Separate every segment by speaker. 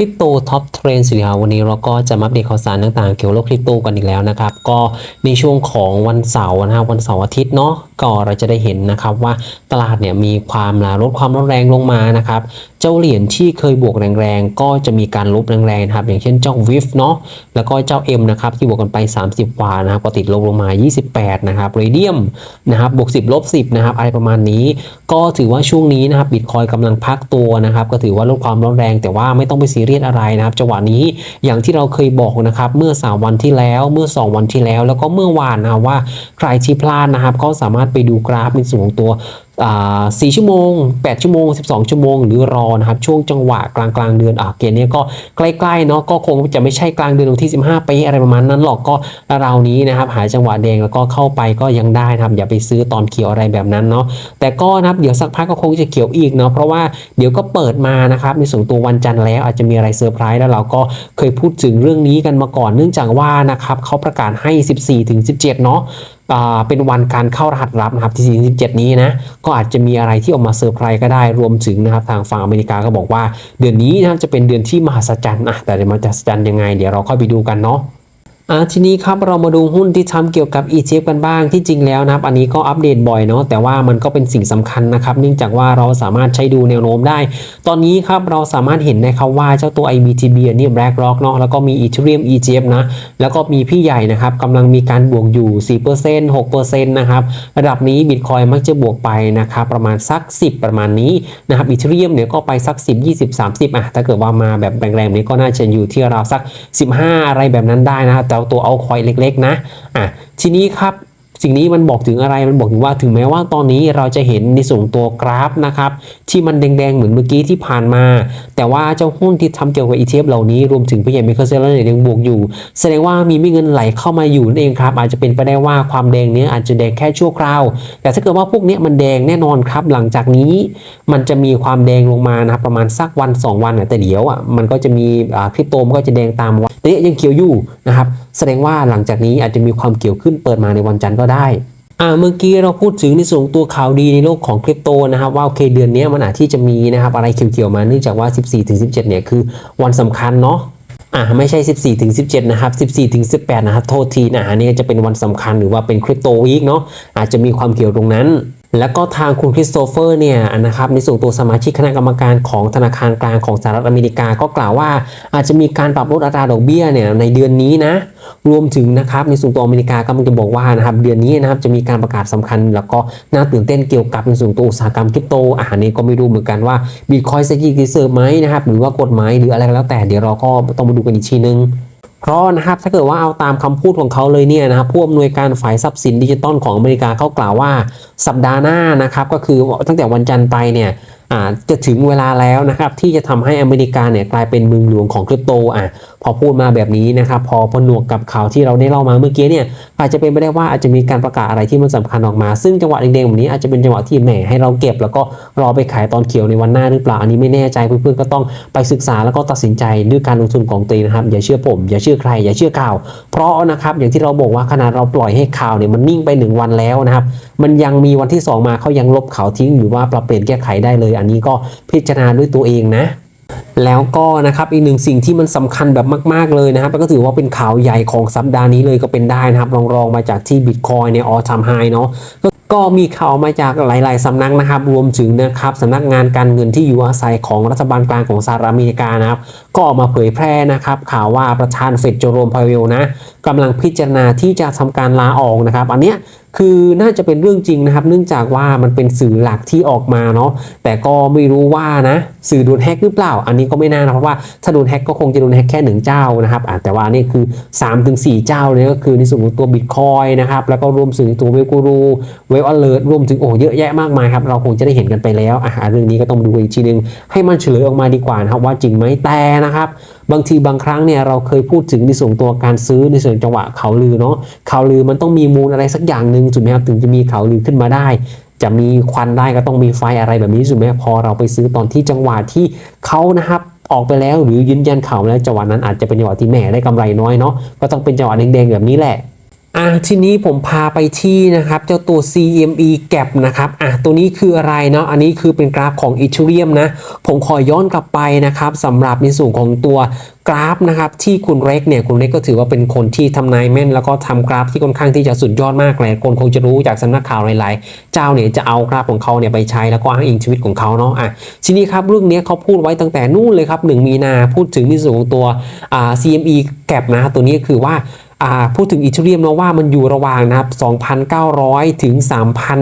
Speaker 1: ริปโตท็อปเทรนสิครับวันนี้เราก็จะมาอัปเดตข่าวสารต่างๆ เกี่ยวกับโลกคริปโตกันอีกแล้วนะครับ ก็ในช่วงของวันเสาร์นะครับวันเสาร์อาทิตย์เนาะก็เราจะได้เห็นนะครับว่าตลาดเนี่ยมีความลดความร้อนแรงลงมานะครับ เจ้าเหรียญที่เคยบวกแรงๆ ก็จะมีการลบแรงๆนะครับ อย่างเช่นเจ้าวิฟเนาะแล้วก็เจ้า M นะครับที่บวกกันไป 30กว่านะครับก็ติดลบลงมา 28 นะครับเรเดียมนะครับบวก 10 ลบ 10 นะครับ อะไรประมาณนี้ ก็ถือว่าช่วงนี้นะครับบิตคอยกำลังพักตัวนะครับ ก็ถือว่าลดความร้อนแรงแต่ว่าไม่ต้องไปซีเรียสอะไรนะครับจังหวะนี้อย่างที่เราเคยบอกนะครับเมื่อ 3 วันที่แล้วเมื่อ 2 วันที่แล้ว แล้วก็เมื่อวานนะว่าใครที่พลาดนะครับก็สามารถไปดูกราฟในส่วนของตัว 4 ชั่วโมง 8 ชั่วโมง 12 ชั่วโมง หรือรอนะครับช่วงจังหวะกลางกลางเดือนอ่าเกณฑ์เนี้ยก็ใกล้ๆเนาะก็คงจะไม่ใช่กลางเดือนวันที่ 15 ปีอะไรประมาณนั้นหรอกก็เรานี้นะครับหาจังหวะแดงแล้วก็เข้าไปก็ยังได้นะครับอย่าไปซื้อตอนเขียวอะไรแบบนั้นเนาะแต่ก็นะครับเดี๋ยวสักพักก็คงจะเขียวอีกเนาะเพราะว่าเดี๋ยวก็เปิดมานะครับในส่วนตัววันจันทร์แล้วอาจจะมีอะไรเซอร์ไพรส์แล้วเราก็เคยพูดถึงเรื่องนี้กันมาก่อนเนื่องจากว่านะครับเขาประกาศให้ 14ถึง17 เนาะ เป็นวันการเข้ารหัสลับนะครับที่47 นี้นะก็อาจจะมีอะไรที่ออกมาเซอร์ไพรส์ก็ได้รวมถึงนะครับทางฝั่งอเมริกาก็บอกว่า เดือนนี้นะจะเป็นเดือนที่มหัศจรรย์นะแต่มันจะมหัศจรรย์ยังไง เดี๋ยวเราค่อยไปดูกันเนาะ อ่าทีนี้ครับเรามาดูหุ้นที่ทำเกี่ยวกับ ETF กันบ้างที่จริงแล้วนะครับ อันนี้ก็อัปเดตบ่อยเนาะแต่ว่ามันก็เป็นสิ่งสำคัญนะครับ เนื่องจากว่าเราสามารถใช้ดูแนวโน้มได้ ตอนนี้ครับเราสามารถเห็นนะครับว่าเจ้าตัว IBTB อันนี้ BlackRock เนาะแล้วก็มี Ethereum ETF นะแล้วก็มีพี่ใหญ่นะครับกำลังมีการบวกอยู่ 4% 6%นะครับระดับนี้ Bitcoin มักจะบวกไปนะครับประมาณสัก 10 ประมาณนี้นะครับ Ethereum เนี่ยก็ไปสัก 10 20 30อะถ้าเกิดว่ามาแบบแรงๆนี้ก็น่าจะอยู่ที่ราวสัก 15 อะไรแบบนั้นได้นะครับาตัวเอาคอยเล็กๆนะอะทีนี้ครับสิ่งนี้มันบอกถึงอะไร มันบอกถึงว่าถึงแม้ว่าตอนนี้เราจะเห็นในส่วนตัวกราฟนะครับ ที่มันแดงๆ เหมือนเมื่อกี้ที่ผ่านมา แต่ว่าเจ้าหุ้นที่ทำเกี่ยวกับ ETF เหล่านี้รวมถึงพี่ใหญ่เมคเกอร์เซลล์เนี่ยยังบวกอยู่ แสดงว่ามีไม่เงินไหลเข้ามาอยู่นั่นเองครับ อาจจะเป็นไปได้ว่าความแดงเนี้ยอาจจะแดงแค่ชั่วคราว แต่ถ้าเกิดว่าพวกเนี้ยมันแดงแน่นอนครับ หลังจากนี้มันจะมีความแดงลงมานะครับประมาณสักวัน 2 วันแต่เดี๋ยวอะมันก็จะมีอ่าคริปโตมันก็จะแดงตามวันแต่ยังเขียวอยู่นะครับ แสดงว่าหลังจากนี้อาจจะมีความเกี่ยวขึ้นเปิดมาในวันจันทร์ก็ได้อ่าเมื่อกี้เราพูดถึงในส่วนตัวข่าวดีในโลกของคริปโตนะครับว่าโอเคเดือนนี้มันอาจที่จะมีนะครับอะไรเกี่ยวๆมาเนื่องจากว่า 14ถึง17 เนี่ยคือวันสำคัญเนาะอ่าไม่ใช่ 14ถึง17 นะครับ 14ถึง18 นะครับ โทษทีนะอันนี้จะเป็นวันสำคัญหรือว่าเป็นคริปโตวีคเนาะอาจจะมีความเกี่ยวตรงนั้น แล้วก็ทางคุณคริสโตเฟอร์เนี่ยนะครับในส่วนตัวสมาชิกคณะกรรมการของธนาคารกลางของสหรัฐอเมริกาก็กล่าวว่า อาจจะมีการปรับลดอัตราดอกเบี้ยเนี่ยในเดือนนี้นะรวมถึงนะครับในส่วนตัวอเมริกาก็มันจะบอกว่านะครับเดือนนี้นะครับจะมีการประกาศสำคัญ แล้วก็น่าตื่นเต้นเกี่ยวกับในส่วนตัวอุตสาหกรรมคริปโตอาหารนี้ก็ไม่รู้เหมือนกันว่าบิตคอยจะยีดีเซอร์ไหมนะครับหรือว่ากฎหมายหรืออะไรก็แล้วแต่เดี๋ยวเราก็ต้องมาดูกันอีกทีนึง เพราะนะครับถ้าเกิดว่าเอาตามคำพูดของเขาเลยเนี่ยนะครับผู้อำนวยการฝ่ายทรัพย์สินดิจิตอลของอเมริกาเขากล่าวว่าสัปดาห์หน้านะครับก็คือตั้งแต่วันจันทร์ไปเนี่ย อ่าจะถึงเวลาแล้วนะครับที่จะทำให้อเมริกาเนี่ยกลายเป็นเมืองหลวงของคริปโตอะพอพูดมาแบบนี้นะครับพอผนวกกับข่าวที่เราได้เล่ามาเมื่อกี้เนี่ยอาจจะเป็นไปได้ว่าอาจจะมีการประกาศอะไรที่มันสำคัญออกมา ซึ่งจังหวะแดงๆแบบนี้อาจจะเป็นจังหวะที่แหมให้เราเก็บ แล้วก็รอไปขายตอนเขียวในวันหน้าหรือเปล่าอันนี้ไม่แน่ใจเพื่อนๆก็ต้องไปศึกษาแล้วก็ตัดสินใจด้วยการลงทุนของตัวเองนะครับอย่าเชื่อผม อย่าเชื่อใคร อย่าเชื่อข่าว เพราะนะครับอย่างที่เราบอกว่าขนาดเราปล่อยให้ข่าวเนี่ยมันนิ่งไปหนึ่งวันแล้วนะครับมันยังมีวันที่ 2 มาเขายังลบข่าวทิ้งหรือว่าปรับเปลี่ยนแก้ไขได้เลยอันนี้ก็พิจารณาด้วยตัวเองนะแล้วก็นะครับอีกหนึ่งสิ่งที่มันสำคัญแบบมาก ๆ เลยนะครับก็ถือว่าเป็นข่าวใหญ่ของสัปดาห์นี้เลยก็เป็นได้นะครับรองๆมาจากที่บิตคอยในออทามไฮเนาะก็ก็มีข่าวมาจากหลาย ๆ สำนักนะครับ รวมถึงนะครับสำนักงานการเงินที่อยู่อาศัยของรัฐบาลกลางของสหรัฐอเมริกานะครับ ก็ออกมาเผยแพร่นะครับข่าวว่าประธานเฟดโจโรมพาเวลนะกำลังพิจารณาที่จะทำการลาออกนะครับ อันเนี้ยคือน่าจะเป็นเรื่องจริงนะครับ เนื่องจากว่ามันเป็นสื่อหลักที่ออกมาเนาะแต่ก็ไม่รู้ว่านะสื่อโดนแฮกหรือเปล่า อันนี้ก็ไม่น่านะเพราะว่าถ้าโดนแฮกก็คงจะโดนแฮกแค่หนึ่งเจ้านะครับแต่ว่านี่คือ 3-4 เจ้าเลยก็คือในส่วนของตัวบิตคอยนะครับแล้วก็รวมถึงตัวเวลกูรูเวลอเลิร์รวมถึงโอ้เยอะแยะมากมายครับเราคงจะได้เห็นกันไปแล้วอะเรื่องนี้ก็ต้องดูอีกทีนึงให้มันเฉลยออกมาดีกว่านะครับว่าจริงไหมแต่นะครับ บางทีบางครั้งเนี่ยเราเคยพูดถึงในส่วนตัวการซื้อในส่วนจังหวะเขาลือเนาะเขาลือมันต้องมีมูลอะไรสักอย่างหนึ่งถูกไหมครับถึงจะมีเขาลือขึ้นมาได้ จะมีควันได้ก็ต้องมีไฟอะไรแบบนี้ถูกไหมพอเราไปซื้อตอนที่จังหวะที่เขานะครับออกไปแล้วหรือยืนยันข่าวมาแล้วจังหวะนั้นอาจจะเป็นจังหวะที่แหม่ได้กำไรน้อยเนาะก็ต้องเป็นจังหวะแดงๆแบบนี้แหละ อะทีนี้ผมพาไปที่นะครับเจ้าตัว CME gap นะครับอะตัวนี้คืออะไรเนาะอันนี้คือเป็นกราฟของ Ethereum นะ ผมขอย้อนกลับไปนะครับสำหรับในส่วนของตัวกราฟนะครับที่คุณเร็กเนี่ยคุณเร็กก็ถือว่าเป็นคนที่ทำนายแม่น แล้วก็ทำกราฟที่ค่อนข้างที่จะสุดยอดมากเลยคนคงจะรู้จากสำนักข่าวหลายๆ เจ้าเนี่ยจะเอากราฟของเขาเนี่ยไปใช้แล้วก็อ้างอิงชีวิตของเขาเนาะอะทีนี้ครับเรื่องนี้เขาพูดไว้ตั้งแต่นู่นเลยครับ 1 มีนาพูดถึงในส่วนของตัวอ่า CME gap นะตัวนี้คือว่า พูดถึงอีเทเรียมนะว่ามันอยู่ระหว่างนะครับ 2,900 ถึง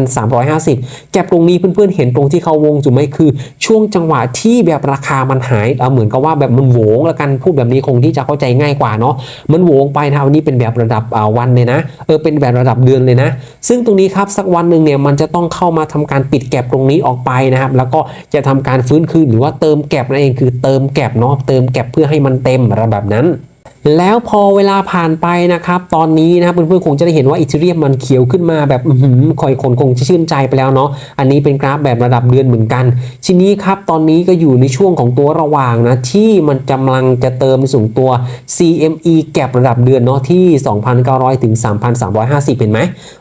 Speaker 1: 3,350 แก็บตรงนี้เพื่อนๆ เห็นตรงที่เขาวงจุดไหมคือ ช่วงจังหวะที่แบบราคามันหายเอาเหมือนกับว่าแบบมันโหวงล้วกันพูดแบบนี้คงที่จะเข้าใจง่ายกว่าเนาะมันโหวงไปนะวันนี้เป็นแบบระดับวันเลยนะเออเป็นแบบระดับเดือนเลยนะ ซึ่งตรงนี้ครับสักวันหนึ่งเนี่ยมันจะต้องเข้ามาทำการปิดแก็บตรงนี้ออกไปนะครับ แล้วก็จะทำการฟื้นคืนหรือว่าเติมแก็บนั่นเองคือเติมแก็บเนาะเติมแก็บเพื่อให้มันเต็มระดับนั้น แล้วพอเวลาผ่านไปนะครับ ตอนนี้นะครับเพื่อนๆคงจะได้เห็นว่าอีเทเรียมมันเขียวขึ้นมาแบบหือคอยคนคงจะชื่นใจไปแล้วเนาะอันนี้เป็นกราฟแบบระดับเดือนเหมือนกัน ทีนี้ครับตอนนี้ก็อยู่ในช่วงของตัวระหว่างนะที่มันกำลังจะเติมสู่ตัว CME แก็บระดับเดือนเนาะที่ 2,900 ถึง 3,350เห็นไหม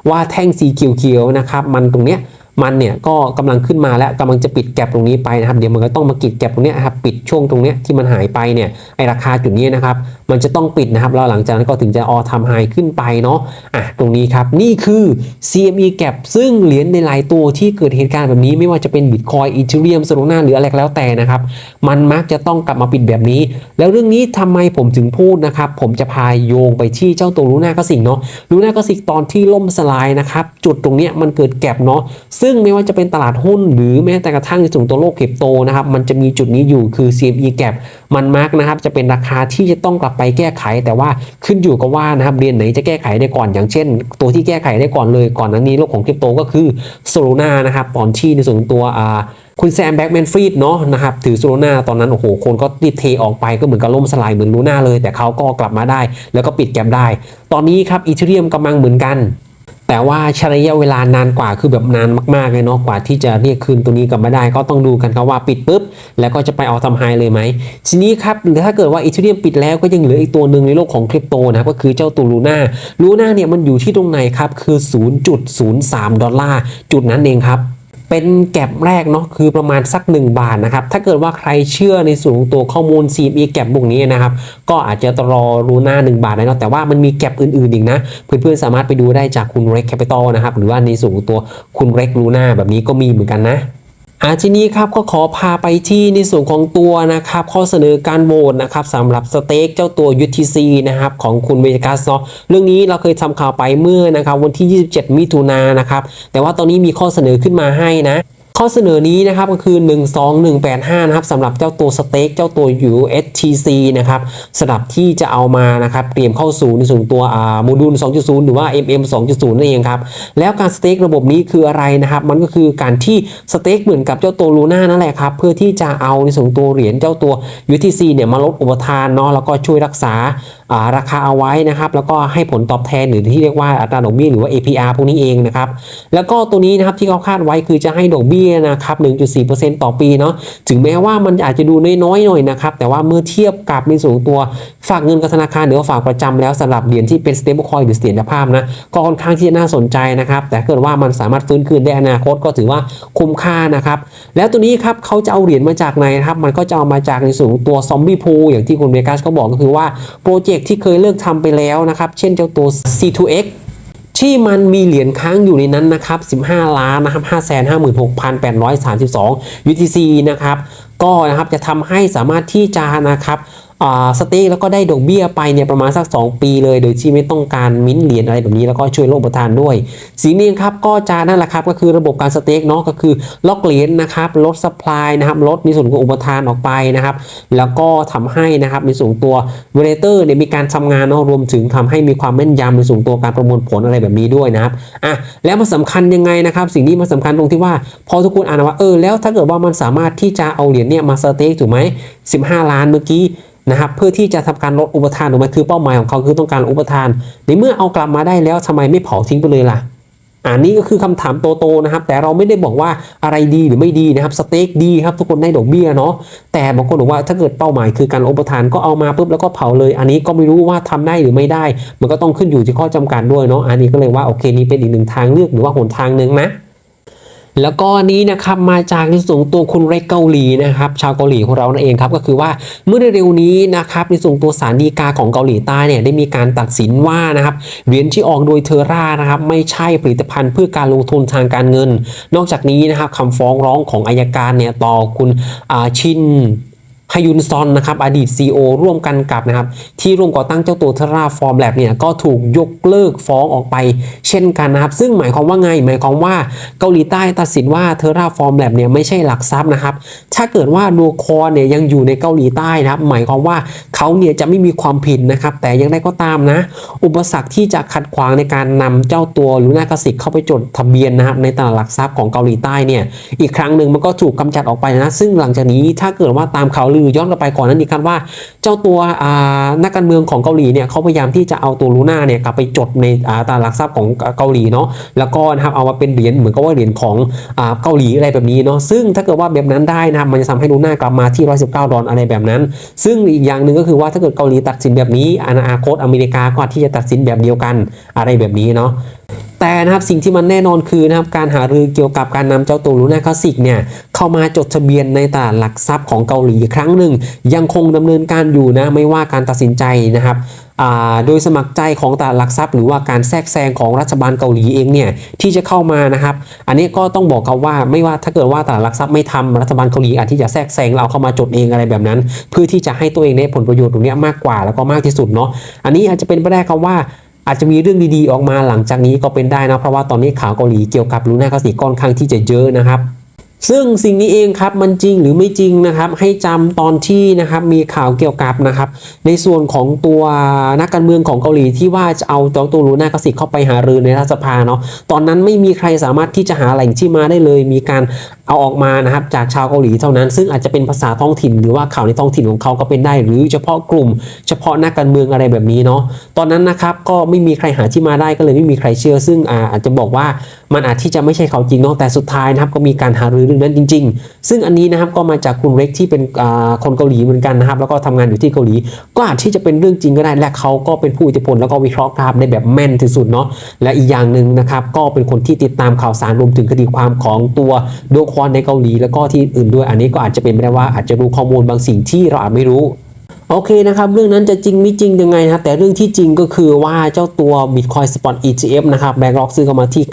Speaker 1: ว่าแท่งสีเขียวๆนะครับมันตรงเนี้ย มันเนี่ยก็กำลังขึ้นมาแล้วกำลังจะปิดแก็บตรงนี้ไปนะครับ เดี๋ยวมันก็ต้องมาปิดแก็บตรงนี้ครับปิดช่วงตรงนี้ที่มันหายไปเนี่ยไอราคาจุดนี้นะครับ มันจะต้องปิดนะครับแล้วหลังจากนั้นก็ถึงจะออทำไฮขึ้นไปเนาะอะตรงนี้ครับนี่คือ CME gap ซึ่งเหรียญในหลายตัวที่เกิดเหตุการณ์แบบนี้ไม่ว่าจะเป็น Bitcoin Ethereum Solana หรืออะไรก็แล้วแต่นะครับ มันมักจะต้องกลับมาปิดแบบนี้ แล้วเรื่องนี้ทำไมผมถึงพูดนะครับ ผมจะพาโยงไปที่เจ้าตัวลูน่าก็สิงเนาะลูน่าก็สิงตอนที่ล่มสลายนะครับจุดตรงนี้มันเกิดแก็บเนาะซึ่งไม่ว่าจะเป็นตลาดหุ้น หรือแม้แต่กระทั่งในส่วนตัวโลกคริปโตนะครับมันจะมีจุดนี้อยู่คือ CME gap มันมาร์กนะครับจะเป็นราคาที่จะต้องกลับไปแก้ไข แต่ว่าขึ้นอยู่กับว่านะครับเรียนไหนจะแก้ไขได้ก่อนอย่างเช่น ตัวที่แก้ไขได้ก่อนเลยก่อนหนั้นนี้โลกของคริปโตก็คือโซลนานะครับตอนที่ในส่วนของตัวอ่าคุณแซมแบ็กแมนฟรีดเนาะนะครับถือโซโลนาตอนนั้น โอ้โห คนก็ติดเทออกไปก็เหมือนกับล่มสลายเหมือนลูน่าเลย แต่เขาก็กลับมาได้ แล้วก็ปิดแกมได้ ตอนนี้ครับอีเทเรียมกำลังเหมือนกัน แต่ว่าใช้ระยะเวลานานกว่าคือแบบนานมากๆเลยเนาะกว่าที่จะเรียกคืนตัวนี้กลับมาได้ ก็ต้องดูกันครับว่าปิดปุ๊บ แล้วก็จะไปเอาทำไฮเลยไหมทีนี้ครับหรือถ้าเกิดว่าอีเทเรียมปิดแล้วก็ยังเหลืออีกตัวหนึ่งในโลกของคริปโตนะครับก็คือเจ้าตัวลูน่าลูน่าเนี่ยมันอยู่ที่ตรงไหนครับคือ 0.03 ดอลลาร์จุดนั้นเองครับ เป็นแก็บแรกเนาะคือประมาณสัก 1 บาทนะครับ ถ้าเกิดว่าใครเชื่อในส่วนของตัวข้อมูล CME แก็บพวกนี้นะครับ ก็อาจจะรอรู้หน้า 1 บาทได้เนาะแต่ว่ามันมีแก็บอื่นๆอีกนะ เพื่อนๆสามารถไปดูได้จากคุณเร็กแคปิตอลนะครับ หรือว่าในส่วนของตัวคุณ Rec Luna แบบนี้ก็มีเหมือนกันนะ อาทีนี้ครับก็ขอพาไปที่ในส่วนของตัวนะครับ ข้อเสนอการโหวตนะครับสำหรับสเต็กเจ้าตัว UTC นะครับของคุณเวกัสเนาะเรื่องนี้เราเคยทำข่าวไปเมื่อนะครับวันที่ 27 มิถุนายนนะครับแต่ว่าตอนนี้มีข้อเสนอขึ้นมาให้นะ ข้อเสนอนี้นะครับก็คือ 12185 นะครับสำหรับเจ้าตัวสเต็กเจ้าตัว USTC นะครับสำหรับที่จะเอามานะครับเตรียมเข้าสู่ในส่วนตัวอ่าโมดูล 2.0 หรือว่า MM 2.0 นั่นเองครับ แล้วการสเต็กระบบนี้คืออะไรนะครับ มันก็คือการที่สเต็กเหมือนกับเจ้าตัวลูน่านั่นแหละครับ เพื่อที่จะเอาในส่วนตัวเหรียญเจ้าตัว UTC เนี่ยมาลดอุปทานเนาะแล้วก็ช่วยรักษาราคาเอาไว้นะครับ แล้วก็ให้ผลตอบแทนหรือที่เรียกว่าอัตราดอกเบี้ยหรือว่า APR พวกนี้เองนะครับ แล้วก็ตัวนี้นะครับที่เขาคาดไว้คือจะให้ดอกเบี้ยนะครับ 1.4%ต่อปีเนาะ ถึงแม้ว่ามันอาจจะดูน้อยๆหน่อยนะครับ แต่ว่าเมื่อเทียบกับในส่วนของตัวฝากเงินกับธนาคารหรือว่าฝากประจำแล้วสำหรับเหรียญที่เป็น stable coin หรือเสถียรภาพนะ ก็ค่อนข้างที่จะน่าสนใจนะครับ แต่เกิดว่ามันสามารถฟื้นคืนได้อนาคตก็ถือว่าคุ้มค่านะครับ แล้วตัวนี้ครับเขาจะเอาเหรียญมาจากไหนนะครับ มันก็จะเอามาจากในส่วนของตัวซอมบี้พูอย่างที่คุณเวกัสเขาบอกก็คือว่าโปรเจกต์ที่เคยเลิกทำไปแล้วนะครับ เช่นเจ้าตัว C2X ที่มันมีเหรียญค้างอยู่ในนั้นนะครับ 15 ล้านนะครับ 556,832 UTC นะครับ ก็นะครับจะทำให้สามารถที่จะนะครับ สเต็กแล้วก็ได้ดอกเบี้ยไปเนี่ยประมาณสัก 2 ปีเลย โดยที่ไม่ต้องการมิ้นเหรียญอะไรแบบนี้แล้วก็ช่วยโลกประทานด้วยสิ่งนี้ครับก็จะนั่นแหละครับก็คือระบบการสเต็กเนาะก็คือล็อกเหรียญนะครับลดสป라이นะครับลดในส่วนของอุปทานออกไปนะครับแล้วก็ทำให้นะครับในส่วนของตัวเวเลเตอร์เนี่ยมีการทำงานเนาะรวมถึงทำให้มีความแม่นยำในส่วนของตัวการประมวลผลอะไรแบบนี้ด้วยนะครับอะแล้วมันสำคัญยังไงนะครับสิ่งนี้มันสำคัญตรงที่ว่าพอทุกคนอ่านว่าเออแล้วถ้าเกิดว่ามันสามารถที่จะเอาเหรียญเนี่ยมาสเต็กถูกไหม15 ล้านเมื่อกี้ นะครับเพื่อที่จะทำการลดอุปทานถูกไหมคือเป้าหมายของเขาคือต้องการอุปทาน ในเมื่อเอากลับมาได้แล้วทำไมไม่เผาทิ้งไปเลยล่ะอันนี้ก็คือคำถามโตๆนะครับ แต่เราไม่ได้บอกว่าอะไรดีหรือไม่ดีนะครับสเต็กดีครับทุกคนได้ดอกเบี้ยเนาะแต่บางคนบอกว่าถ้าเกิดเป้าหมายคือการอุปทานก็เอามาปุ๊บแล้วก็เผาเลย อันนี้ก็ไม่รู้ว่าทำได้หรือไม่ได้ มันก็ต้องขึ้นอยู่ที่ข้อจำกัดด้วยเนาะอันนี้ก็เลยว่าโอเคนี่เป็นอีกหนึ่งทางเลือกหรือว่าหนทางหนึ่งนะ แล้วก็นี้นะครับมาจากในส่วนของตัวคุณเรกเกาหลีนะครับชาวเกาหลีของเรานั่นเองครับก็คือว่าเมื่อเร็วนี้นะครับในส่วนของตัวสารดีกาของเกาหลีใต้เนี่ยได้มีการตัดสินว่านะครับเหรียญที่ออกโดยเทอร่านะครับไม่ใช่ผลิตภัณฑ์เพื่อการลงทุนทางการเงิน นอกจากนี้นะครับคำฟ้องร้องของอายการเนี่ยต่อคุณอาชิน ฮยุนซอนนะครับอดีต CEO ร่วมกันกับนะครับที่ร่วมก่อตั้งเจ้าตัวเทราฟอร์มแลบเนี่ยก็ถูกยกเลิกฟ้องออกไป เช่นกันนะครับ ซึ่งหมายความว่าไง หมายความว่าเกาหลีใต้ตัดสินว่าเทราฟอร์มแลบเนี่ยไม่ใช่หลักทรัพย์นะครับ ถ้าเกิดว่าโดคอเนี่ยยังอยู่ในเกาหลีใต้นะครับ หมายความว่าเขาเนี่ยจะไม่มีความผิดนะครับ แต่ยังได้ก็ตามนะ อุปสรรคที่จะขัดขวางในการนำเจ้าตัวหรือนาคสิทธิ์เข้าไปจดทะเบียนนะครับในตลาดหลักทรัพย์ของเกาหลีใต้เนี่ยอีกครั้งหนึ่งมันก็ถูกกำจัดออกไปนะ ซึ่งหลังจากนี้ถ้าเกิดว่าตามข่าลือย้อนกลับไปก่อนนั้นอีกครับว่า เจ้าตัวอ่านักการเมืองของเกาหลีเนี่ยเขาพยายามที่จะเอาตัวลูน่าเนี่ยกลับไปจดในอ่าตลาดหลักทรัพย์ของเกาหลีเนาะแล้วก็นะครับเอามาเป็นเหรียญเหมือนกับว่าเหรียญของอเกาหลีอะไรแบบนี้เนาะซึ่งถ้าเกิดว่าแบบนั้นได้นะครับมันจะทำให้ลูน่ากลับมาที่ 119 ดอลลาร์อะไรแบบนั้น ซึ่งอีกอย่างหนึ่งก็คือว่าถ้าเกิดเกาหลีตัดสินแบบนี้อนาคตอเมริกาก็ที่จะตัดสินแบบเดียวกันอะไรแบบนี้เนาะแต่นะครับสิ่งที่มันแน่นอนคือนะครับการหารือเกี่ยวกับการนำเจ้าตัวลูน่าคลาสสิกเนี่ยเข้ามาจดทะเบียนในตลาดหลักทรัพย์ของเกาหลีอีกครั้งหนึ่ง ยังคงดำเนินการอยู่นะไม่ว่าการตัดสินใจนะครับโดยสมัครใจของตลาดหลักทรัพย์ หรือว่าการแทรกแซงของรัฐบาลเกาหลีเองเนี่ยที่จะเข้ามานะครับ อันนี้ก็ต้องบอกกันว่าไม่ว่าถ้าเกิดว่าตลาดหลักทรัพย์ไม่ทำรัฐบาลเกาหลีอาจที่จะแทรกแซงเราเอาเข้ามาจดเองอะไรแบบนั้น เพื่อที่จะให้ตัวเองได้ผลประโยชน์ตรงนี้มากกว่าแล้วก็มากที่สุดเนาะอันนี้อาจจะเป็นไปได้ครับว่า อาจจะมีเรื่องดีๆออกมาหลังจากนี้ก็เป็นได้นะเพราะว่าตอนนี้ข่าวเกาหลีเกี่ยวกับลูน่าคาสิค่อนข้างที่จะเยอะนะครับซึ่งสิ่งนี้เองครับมันจริงหรือไม่จริงนะครับ ให้จำตอนที่นะครับมีข่าวเกี่ยวกับนะครับ ในส่วนของตัวนักการเมืองของเกาหลีที่ว่าจะเอาตัวตัวลูน่าคาสิเข้าไปหารือในรัฐสภาเนาะตอนนั้นไม่มีใครสามารถที่จะหาแหล่งที่มาได้เลย มีการ เอาออกมานะครับจากชาวเกาหลีเท่านั้น ซึ่งอาจจะเป็นภาษาท้องถิ่น หรือว่าข่าวในท้องถิ่นของเขาก็เป็นได้ หรือเฉพาะกลุ่ม เฉพาะนักการเมืองอะไรแบบนี้เนาะตอนนั้นนะครับก็ไม่มีใครหาที่มาได้ก็เลยไม่มีใครเชื่อ ซึ่งอาจจะบอกว่ามันอาจที่จะไม่ใช่เขาจริงเนาะแต่สุดท้ายนะครับก็มีการหารือเรื่องนั้นจริง ๆ ซึ่งอันนี้นะครับก็มาจากคุณเร็กที่เป็นคนเกาหลีเหมือนกันนะครับแล้วก็ทำงานอยู่ที่เกาหลี ก็อาจที่จะเป็นเรื่องจริงก็ได้และเขาก็เป็นผู้อิทธิพลแล้วก็วิเคราะห์กราฟได้แบบแม่นที่สุดเนาะและอีกอย่างหนึ่งนะครับก็เป็นคนที่ติดตามข่าวสารรวมถึงคดีความของตัวโดควอนในเกาหลีแล้วก็ที่อื่นด้วย อันนี้ก็อาจจะเป็นไปได้ว่าอาจจะรู้ข้อมูลบางสิ่งที่เราอาจไม่รู้ โอเคนะครับ เรื่องนั้นจะจริงไม่จริงยังไงนะแต่เรื่องที่จริงก็คือว่าเจ้าตัว Bitcoin Spot ETF นะครับแบงก์ล็อกซื้อเข้ามาที่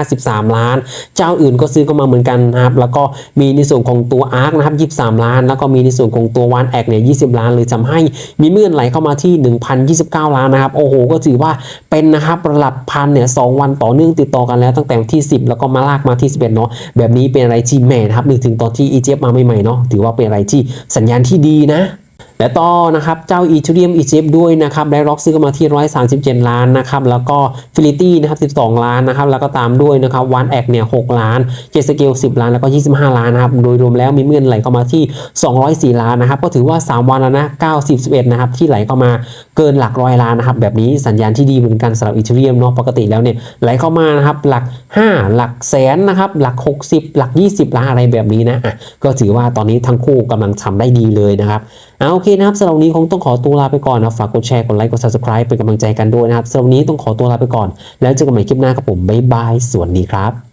Speaker 1: 953 ล้าน เจ้าอื่นก็ซื้อเข้ามาเหมือนกันนะครับ แล้วก็มีในส่วนของตัว ARK นะครับ 23 ล้าน แล้วก็มีในส่วนของตัว One Act เนี่ย 20 ล้านเลยทำให้มีเงื่อนไหลเข้ามาที่ 1,029 ล้านนะครับ โอ้โห ก็ถือว่าเป็นนะครับระดับพันเนี่ยสองวันต่อเนื่องติดต่อกันแล้วตั้งแต่ที่ 10 แล้วก็มาลากมาที่ 11 เนาะแบบนี้เป็นอะไรที่แหม่นะครับนึกถึงตอนที่ ETF มาใหม่ๆเนาะถือว่าเป็นอะไรที่สัญญาณที่ดีนะ และต่อนะครับเจ้า Ethereum ETF ด้วยนะครับไดร็อกซื้อเข้ามาที่ 137 ล้านนะครับแล้วก็ f i l i t y นะครับ12 ล้านนะครับแล้วก็ตามด้วยนะครับ One Act เนี่ย6ล้าน j s c a l e 10 ล้านแล้วก็ 25 ล้านนะครับโดยรวมแล้วมีเงินไหลเข้ามาที่ 204 ล้านนะครับก็ถือว่า 3 วันแล้วนะ90 11นะครับที่ไหลเข้ามาเกินหลักร้อยล้านนะครับแบบนี้สัญญาณที่ดีเหมือนกันสำหรับ Ethereum เนาะปกติแล้วเนี่ยไหลเข้ามานะครับหลัก 5 หลักแสนนะครับหลัก 60 หลัก 20 ล้านอะไรแบบนี้นะอะก็ถือว่าตอนนี้ทั้งคู่กำลังทำได้ดีเลยนะครับเอาโอเคนะครับสำหรับวันนี้คงต้องขอตัวลาไปก่อนนะฝากกดแชร์กดไลค์กด subscribe เป็นกำลังใจกันด้วยนะครับสำหรับวันนี้ต้องขอตัวลาไปก่อน แล้วเจอกันใหม่คลิปหน้าครับผมบ๊ายบายสวัสดีครับ